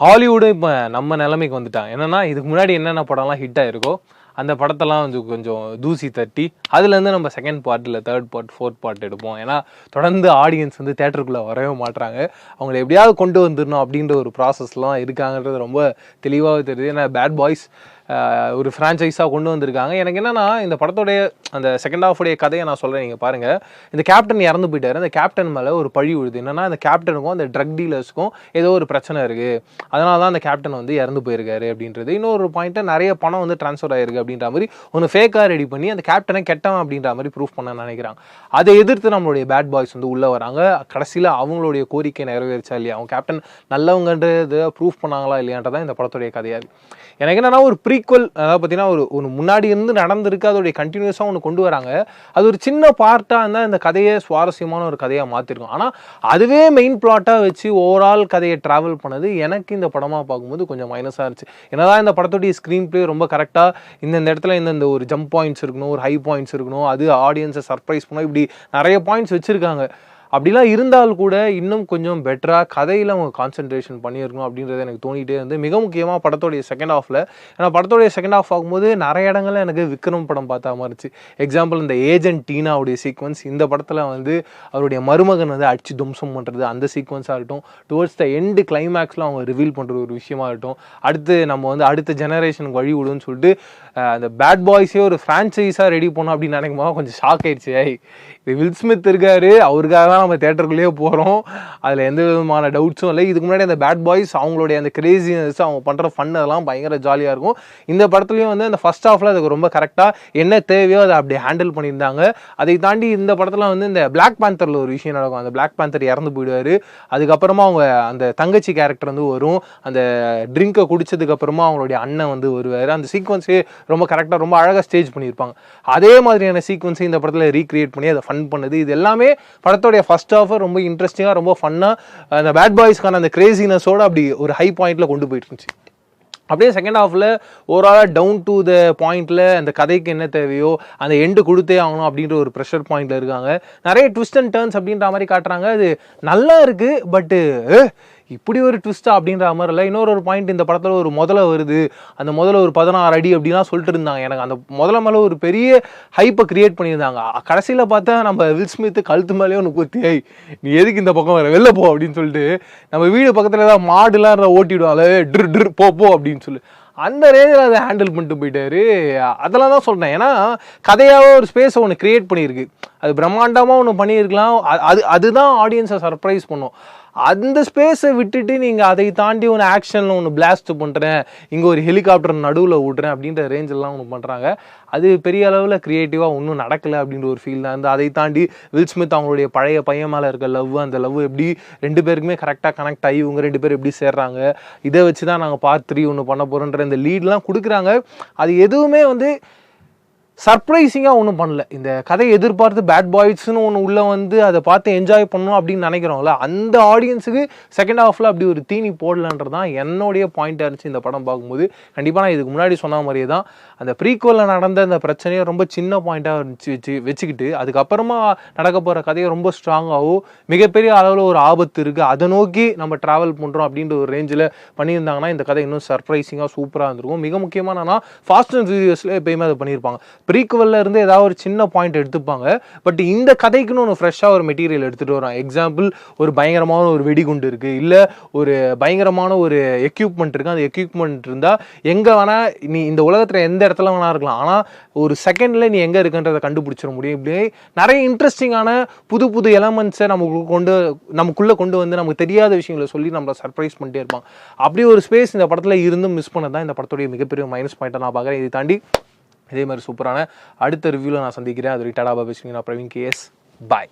ஹாலிவுடும் இப்போ நம்ம நிலைமைக்கு வந்துட்டான் என்னென்னா இதுக்கு முன்னாடி என்னென்ன படம்லாம் ஹிட் ஆகிருக்கோ அந்த படத்தெல்லாம் வந்து கொஞ்சம் தூசி தட்டி அதுலேருந்து நம்ம செகண்ட் பார்ட் இல்லை தேர்ட் பார்ட் ஃபோர்த் பார்ட் எடுப்போம். ஏன்னா தொடர்ந்து ஆடியன்ஸ் வந்து தேட்டருக்குள்ளே வரவே மாட்டுறாங்க அவங்களை எப்படியாவது கொண்டு வந்துடணும் அப்படின்ற ஒரு ப்ராசஸ்லாம் இருக்காங்கன்றது ரொம்ப தெளிவாக தெரியுது. ஏன்னா பேட் பாய்ஸ் ஒரு ஃப்ரான்ச்சைஸாக கொண்டு வந்திருக்காங்க. எனக்கு என்னன்னா இந்த படத்தோடைய அந்த செகண்ட் ஹாஃபுடைய கதையை நான் சொல்கிறேன் நீங்கள் பாருங்கள் இந்த கேப்டன் இறந்து போயிட்டாரு. அந்த கேப்டன் மேலே ஒரு பழி விழுது. என்னென்னா அந்த கேப்டனுக்கும் அந்த ட்ரக் டீலர்ஸ்க்கும் ஏதோ ஒரு பிரச்சனை இருக்குது அதனால தான் அந்த கேப்டன் வந்து இறந்து போயிருக்காரு அப்படின்றது. இன்னொரு பாயிண்ட்டை நிறைய பணம் வந்து ட்ரான்ஸ்ஃபர் ஆயிருக்கு அப்படின்ற மாதிரி ஒன்று ஃபேக்காக ரெடி பண்ணி அந்த கேப்டனை கெட்டவன் அப்படின்ற மாதிரி ப்ரூஃப் பண்ண நினைக்கிறாங்க. அதை எதிர்த்து நம்மளுடைய பேட் பாய்ஸ் வந்து உள்ளே வராங்க. கடைசியில் அவங்களுடைய கோரிக்கை நிறைவேறிச்சா இல்லையா? அவங்க கேப்டன் நல்லவங்கன்றதை ப்ரூஃப் பண்ணாங்களா இல்லையான்றதான் இந்த படத்துடைய கதையாக எனக்கு என்னன்னா ஒரு ப்ரீ ப்ரீக்குவல் அதாவது பார்த்தீங்கன்னா ஒரு ஒரு முன்னாடி இருந்து நடந்திருக்கு அதோடைய கண்டினியூஸாக ஒன்று கொண்டு வராங்க. அது ஒரு சின்ன பார்ட்டாக இருந்தால் இந்த கதையை சுவாரஸ்யமான ஒரு கதையாக மாற்றிருக்கும் ஆனால் அதுவே மெயின் பிளாட்டாக வச்சு ஓவரால் கதையை ட்ராவல் பண்ணது எனக்கு இந்த படமாக பார்க்கும்போது கொஞ்சம் மைனஸாக இருந்துச்சு. என்னதான் இந்த படத்துடைய ஸ்க்ரீன் ப்ளே ரொம்ப கரெக்டாக இந்தந்த இடத்துல இந்தந்த ஒரு ஜம்ப் பாயிண்ட்ஸ் இருக்கணும் ஒரு ஹை பாயிண்ட்ஸ் இருக்கணும் அது ஆடியன்ஸை சர்ப்ரைஸ் பண்ணணும் இப்படி நிறைய பாயிண்ட்ஸ் வச்சுருக்காங்க. அப்படிலாம் இருந்தால் கூட இன்னும் கொஞ்சம் பெட்டராக கதையில் அவங்க கான்சென்ட்ரேஷன் பண்ணியிருக்கணும் அப்படின்றது எனக்கு தோணிகிட்டே இருந்து மிக முக்கியமாக படத்தோடைய செகண்ட் ஹாஃபில் ஏன்னா படத்தோடைய செகண்ட் ஹாஃப் ஆகும்போது நிறைய இடங்களில் எனக்கு விக்ரம் படம் பார்த்தா மாதிரி எக்ஸாம்பிள் இந்த ஏஜென்ட் டீனாவுடைய சீக்வன்ஸ் இந்த படத்தில் வந்து அவருடைய மருமகன் வந்து அடிச்சு தும்சம் பண்ணுறது அந்த சீக்வன்ஸாக இருக்கட்டும். டுவர்ட்ஸ் த எண்டு கிளைமேக்ஸில் அவங்க ரிவீல் பண்ணுற ஒரு விஷயமா இருக்கட்டும். அடுத்து நம்ம வந்து அடுத்த ஜெனரேஷனுக்கு வழி விடுன்னு சொல்லிட்டு அந்த பேட் பாய்ஸே ஒரு ஃப்ரான்ச்சைஸாக ரெடி பண்ணோம் அப்படின்னு நினைக்கும் போது கொஞ்சம் ஷாக் ஆயிடுச்சு. இது வில் ஸ்மித் இருக்காரு அவருக்காக தான் நம்ம தேட்டருக்குள்ளேயே போகிறோம் அதில் எந்த விதமான டவுட்ஸும் இல்லை. இதுக்கு முன்னாடி அந்த பேட் பாய்ஸ் அவங்களுடைய அந்த கிரேசினஸ் அவங்க பண்ணுற ஃபன் அதெல்லாம் பயங்கர ஜாலியாக இருக்கும். இந்த படத்துலையும் வந்து அந்த ஃபஸ்ட் ஹாஃபில் அதுக்கு ரொம்ப கரெக்டாக என்ன தேவையோ அதை அப்படியே ஹேண்டில் பண்ணியிருந்தாங்க. அதை தாண்டி இந்த படத்தில் வந்து இந்த பிளாக் பேந்தரில் ஒரு விஷயம் நடக்கும். அந்த பிளாக் பேந்தர் இறந்து போயிடுவார். அதுக்கப்புறமா அவங்க அந்த தங்கச்சி கேரக்டர் வந்து வரும். அந்த ட்ரிங்கை குடித்ததுக்கப்புறமா அவங்களுடைய அண்ணன் வந்து வருவார். அந்த சீக்வன்ஸே ரொம்ப கரெக்டாக ரொம்ப அழகாக ஸ்டேஜ் பண்ணியிருப்பாங்க. அதே மாதிரியான சீக்வன்ஸை இந்த படத்தில் ரீக்ரியேட் பண்ணி அதை ஃபன் பண்ணுது. இது எல்லாமே படத்தோடைய ஃபர்ஸ்ட் ஹாஃப் ரொம்ப இன்ட்ரெஸ்டிங்காக ரொம்ப ஃபன்னாக அந்த பேட் பாய்ஸ்க்கான அந்த கிரேசினஸோட அப்படி ஒரு ஹை பாயிண்ட்டில் கொண்டு போயிட்டு இருந்துச்சு. அப்படியே செகண்ட் ஹாஃபில் ஓவராலாக டவுன் டு த பாயிண்டில் அந்த கதைக்கு என்ன தேவையோ அந்த எண்டு கொடுத்தே ஆகணும் அப்படின்ற ஒரு ப்ரெஷர் பாயிண்ட்டில் இருக்காங்க. நிறைய ட்விஸ்ட் அண்ட் டர்ன்ஸ் அப்படின்ற மாதிரி காட்டுறாங்க. அது நல்லா இருக்குது பட்டு இப்படி ஒரு ட்விஸ்ட்டா அப்படின்ற மாதிரி இல்லை இன்னொரு ஒரு பாயிண்ட் இந்த படத்தில் ஒரு முதல்ல வருது. அந்த முதல்ல ஒரு பதினாறு அடி அப்படிலாம் சொல்லிட்டு இருந்தாங்க. எனக்கு அந்த முதல்ல மேலே ஒரு பெரிய ஹைப்பை கிரியேட் பண்ணியிருந்தாங்க. கடைசியில் பார்த்தா நம்ம வில் ஸ்மித் கழுத்து மேலேயே ஒன்று குத்தி ஐய் நீ எதுக்கு இந்த பக்கம் வர? வெளில போ அப்படின்னு சொல்லிட்டு நம்ம வீடு பக்கத்தில் ஏதாவது மாடுலாம் இருந்தால் ஓட்டிடுவாங்க ட்ரு ட்ரு போ போ அப்படின்னு சொல்லி. அந்த ரேஞ்சில் அதை ஹேண்டில் பண்ணிட்டு போயிட்டாரு. அதெல்லாம் தான் சொல்கிறேன் ஏன்னா கதையாகவே ஒரு ஸ்பேஸை ஒன்று கிரியேட் பண்ணியிருக்கு. அது பிரம்மாண்டமாக ஒன்று பண்ணியிருக்கலாம். அது அதுதான் ஆடியன்ஸை சர்ப்ரைஸ் பண்ணும். அந்த ஸ்பேஸை விட்டுட்டு நீங்கள் அதை தாண்டி ஒன்று ஆக்ஷனில் ஒன்று பிளாஸ்ட் பண்ணுறேன் இங்கே ஒரு ஹெலிகாப்டர் நடுவில் விட்றேன் அப்படின்ற ரேஞ்செல்லாம் ஒன்று பண்ணுறாங்க அது பெரிய அளவில் க்ரியேட்டிவாக ஒன்றும் நடக்கலை அப்படின்ற ஒரு ஃபீல் தான். இருந்து அதை தாண்டி வில் ஸ்மித் அவங்களுடைய பழைய பையன் மேலே இருக்க லவ் அந்த லவ் எப்படி ரெண்டு பேருக்குமே கரெக்டாக கனெக்ட் ஆகி இவங்க ரெண்டு பேரும் எப்படி சேர்றாங்க. இதை வச்சு தான் நாங்கள் பார்ட் த்ரீ ஒன்று பண்ண போகிறோன்ற இந்த லீட்லாம் கொடுக்குறாங்க. அது எதுவுமே வந்து சர்ப்ரைசிங்காக ஒன்றும் பண்ணல. இந்த கதையை எதிர்பார்த்து பேட் பாய்ஸ்னு ஒன்று உள்ளே வந்து அதை பார்த்து என்ஜாய் பண்ணணும் அப்படின்னு நினைக்கிறோம்ல அந்த ஆடியன்ஸுக்கு செகண்ட் ஹாஃபில் அப்படி ஒரு தீனி போடலன்றது தான் என்னுடைய பாயிண்ட்டாக இருந்துச்சு இந்த படம் பார்க்கும்போது. கண்டிப்பாக நான் இதுக்கு முன்னாடி சொன்ன மாதிரியே தான் அந்த ப்ரீக்குவலில் நடந்த அந்த பிரச்சனையை ரொம்ப சின்ன பாயிண்ட்டாக இருந்துச்சு வச்சு வச்சுக்கிட்டு அதுக்கப்புறமா நடக்க போகிற கதையை ரொம்ப ஸ்ட்ராங்காகவும் மிகப்பெரிய அளவில் ஒரு ஆபத்து இருக்குது அதை நோக்கி நம்ம ட்ராவல் பண்ணுறோம் அப்படின்ற ஒரு ரேஞ்சில் பண்ணியிருந்தாங்கன்னா இந்த கதை இன்னும் சர்ப்ரைசிங்காக சூப்பராக இருந்திருக்கும். மிக முக்கியமாக ஃபாஸ்ட் அண்ட் ஃபியூரியஸில் எப்பயுமே அதை பண்ணியிருப்பாங்க. ப்ரீக்வலில் இருந்து ஏதாவது ஒரு சின்ன பாயிண்ட் எடுத்துப்பாங்க. பட் இந்த கதைக்குன்னு ஒன்று ஃப்ரெஷ்ஷாக ஒரு மெட்டீரியல் எடுத்துகிட்டு வரோம். எக்ஸாம்பிள் ஒரு பயங்கரமான ஒரு வெடிகுண்டு இருக்குது இல்லை ஒரு பயங்கரமான ஒரு எக்யூப்மெண்ட் இருக்குது அந்த எக்யூப்மெண்ட் இருந்தால் எங்கே வேணால் நீ இந்த உலகத்தில் எந்த இடத்துல வேணா இருக்கலாம். ஆனால் ஒரு செகண்டில் நீ எங்கே இருக்குன்றதை கண்டுபிடிச்சிட முடியும். இப்படி நிறைய இன்ட்ரெஸ்டிங்கான புது புது எலமெண்ட்ஸை நமக்கு கொண்டு நமக்குள்ளே கொண்டு வந்து நமக்கு தெரியாத விஷயங்களை சொல்லி நம்மளை சர்ப்ரைஸ் பண்ணிட்டே இருப்பான் அப்படி ஒரு ஸ்பேஸ் இந்த படத்தில் இருந்தும் மிஸ் பண்ணதான் இந்த படத்துடைய மிகப்பெரிய மைனஸ் பாயிண்ட்டை நான் பார்க்குறேன். இதை தாண்டி இதே மாதிரி சூப்பரான அடுத்த ரிவ்யூவில் நான் சந்திக்கிறேன். அது ரிட்டாடா பாபேஸ்வரி நான் பிரவீன் கேஎஸ் பாய்.